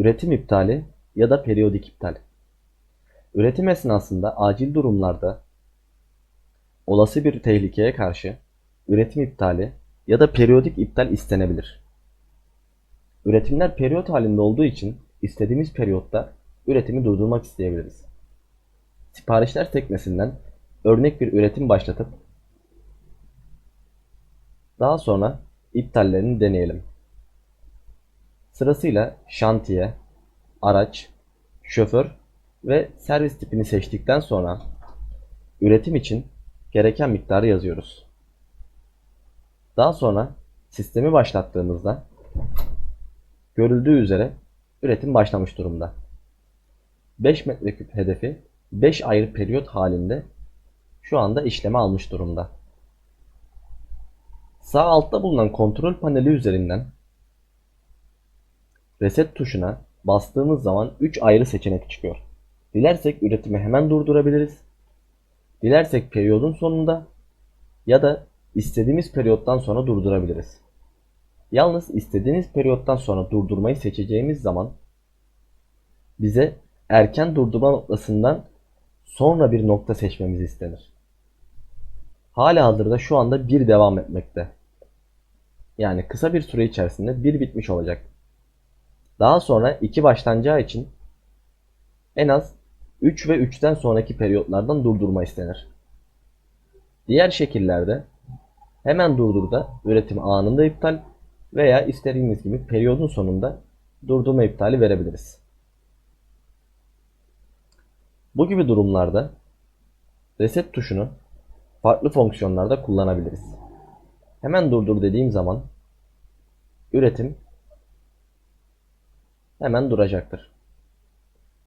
Üretim iptali ya da periyodik iptal. Üretim esnasında acil durumlarda olası bir tehlikeye karşı üretim iptali ya da periyodik iptal istenebilir. Üretimler periyot halinde olduğu için istediğimiz periyotta üretimi durdurmak isteyebiliriz. Siparişler sekmesinden örnek bir üretim başlatıp daha sonra iptallerini deneyelim. Sırasıyla şantiye, araç, şoför ve servis tipini seçtikten sonra üretim için gereken miktarı yazıyoruz. Daha sonra sistemi başlattığımızda görüldüğü üzere üretim başlamış durumda. 5 metreküp hedefi 5 ayrı periyot halinde şu anda işleme almış durumda. Sağ altta bulunan kontrol paneli üzerinden reset tuşuna bastığımız zaman 3 ayrı seçenek çıkıyor. Dilersek üretimi hemen durdurabiliriz. Dilersek periyodun sonunda ya da istediğimiz periyottan sonra durdurabiliriz. Yalnız istediğiniz periyottan sonra durdurmayı seçeceğimiz zaman bize erken durdurma noktasından sonra bir nokta seçmemiz istenir. Hala hazırda şu anda bir devam etmekte. Yani kısa bir süre içerisinde bir bitmiş olacak. Daha sonra iki başlanacağı için en az 3 ve 3'ten sonraki periyotlardan durdurma istenir. Diğer şekillerde hemen durdurda üretim anında iptal veya istediğimiz gibi periyodun sonunda durdurma iptali verebiliriz. Bu gibi durumlarda reset tuşunu farklı fonksiyonlarda kullanabiliriz. Hemen durdur dediğim zaman üretim hemen duracaktır.